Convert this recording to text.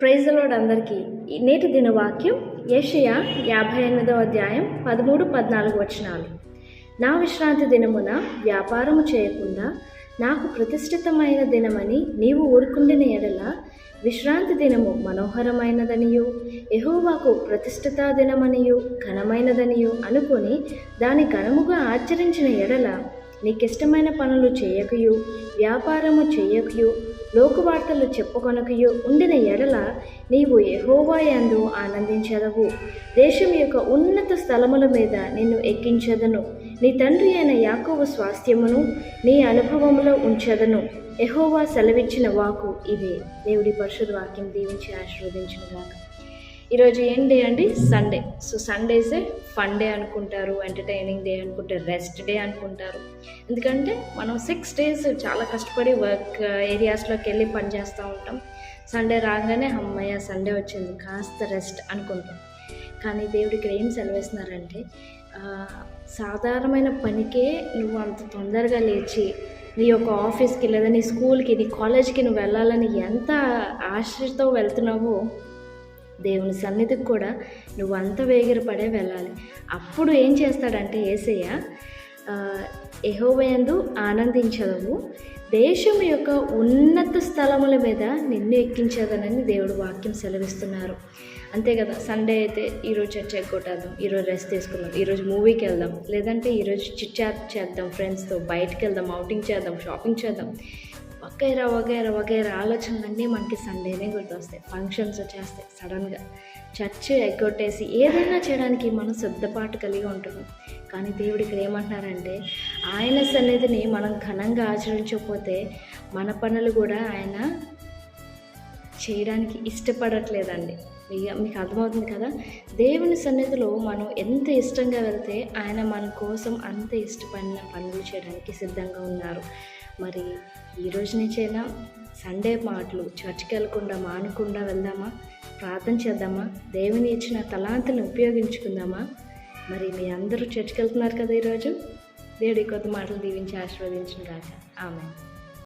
Praise Lord అందరికీ. నేటి దినవాక్యం Asia యాభై ఎనిమిదవ అధ్యాయం పదమూడు పద్నాలుగు వచనాలు. నా విశ్రాంతి దినమున వ్యాపారము చేయకుండా నాకు ప్రతిష్ఠితమైన దినమని నీవు ఊరుకుండిన ఎడల విశ్రాంతి దినము మనోహరమైనదనియు ఎహోవాకు ప్రతిష్ఠితా దినమనియు ఘనమైనదనియు అనుకొని దాని ఘనముగా ఆచరించిన ఎడల నీకిష్టమైన పనులు చేయకయు వ్యాపారము చేయకయు లోకువార్తలు చెప్పుకొనకయు ఉండిన ఎడల నీవు యహోవాయందు ఆనందించదవు. దేశం యొక్క ఉన్నత స్థలముల మీద నిన్ను ఎక్కించదను. నీ తండ్రి అయిన యాకోవ స్వాస్థ్యమును నీ అనుభవములో ఉంచదను. ఎహోవా సెలవిచ్చిన వాకు ఇదే. దేవుడి పరిశుద్ధ వాక్యం దీవించి ఆశీర్వదించిన గాక ఈరోజు ఏం డే అండి? సండే సో సండేసే ఫన్ డే అనుకుంటారు ఎంటర్టైనింగ్ డే అనుకుంటారు రెస్ట్ డే అనుకుంటారు. ఎందుకంటే మనం సిక్స్ డేస్ చాలా కష్టపడి వర్క్ ఏరియాస్లోకి uh, వెళ్ళి పని చేస్తూ ఉంటాం. సండే రాగానే అమ్మయ్య సండే వచ్చింది కాస్త రెస్ట్ అనుకుంటాం. కానీ దేవుడు ఇక్కడ ఏం సెలవేస్తున్నారంటే సాధారణమైన పనికే నువ్వు అంత తొందరగా లేచి నీ యొక్క ఆఫీస్కి లేదా నీ స్కూల్కి నీ కాలేజ్కి నువ్వు వెళ్ళాలని ఎంత ఆశతో వెళ్తున్నావో దేవుని సన్నిధికి కూడా నువ్వు అంత వేగిరపడే వెళ్ళాలి. అప్పుడు ఏం చేస్తాడంటే ఏసయ్య ఎహోవయందు ఆనందించదవు దేశం యొక్క ఉన్నత స్థలముల మీద నిన్ను ఎక్కించదనని దేవుడు వాక్యం సెలవిస్తున్నారు. అంతే కదా సండే అయితే ఈరోజు చర్చ ఎగ్గొట్టేద్దాం ఈరోజు రెస్ట్ తీసుకుందాం ఈరోజు మూవీకి వెళ్దాం లేదంటే ఈరోజు చిట్ చాట్ చేద్దాం ఫ్రెండ్స్తో బయటకు వెళ్దాం అవుటింగ్ చేద్దాం షాపింగ్ చేద్దాం వగైరా వగైరా వగైరా ఆలోచనలన్నీ మనకి సండేనే గుర్తొస్తాయి. ఫంక్షన్స్ వచ్చేస్తాయి సడన్గా. చర్చ్ ఎగ్గొట్టేసి ఏదైనా చేయడానికి మనం సిద్ధపాటు కలిగి ఉంటున్నాం కానీ దేవుడు ఇక్కడ ఏమంటున్నారంటే ఆయన సన్నిధిని మనం ఘనంగా ఆచరించకపోతే మన పనులు కూడా ఆయన చేయడానికి ఇష్టపడట్లేదండి. మీకు మీకు అర్థమవుతుంది కదా? దేవుని సన్నిధిలో మనం ఎంత ఇష్టంగా వెళ్తే ఆయన మన కోసం అంత ఇష్టపడిన పనులు చేయడానికి సిద్ధంగా ఉన్నారు. మరి ఈ రోజు నుంచైనా సండే మాటలు చర్చికి వెళ్ళకుండా మానకుండా వెళ్దామా? ప్రార్థన చేద్దామా? దేవుని ఇచ్చిన తలాంతులను ఉపయోగించుకుందామా? మరి మీ అందరూ చర్చికి వెళ్తున్నారు కదా ఈరోజు దేవుడి కొత్త మాటలు దీవించి ఆశీర్వదించిన రాక ఆమె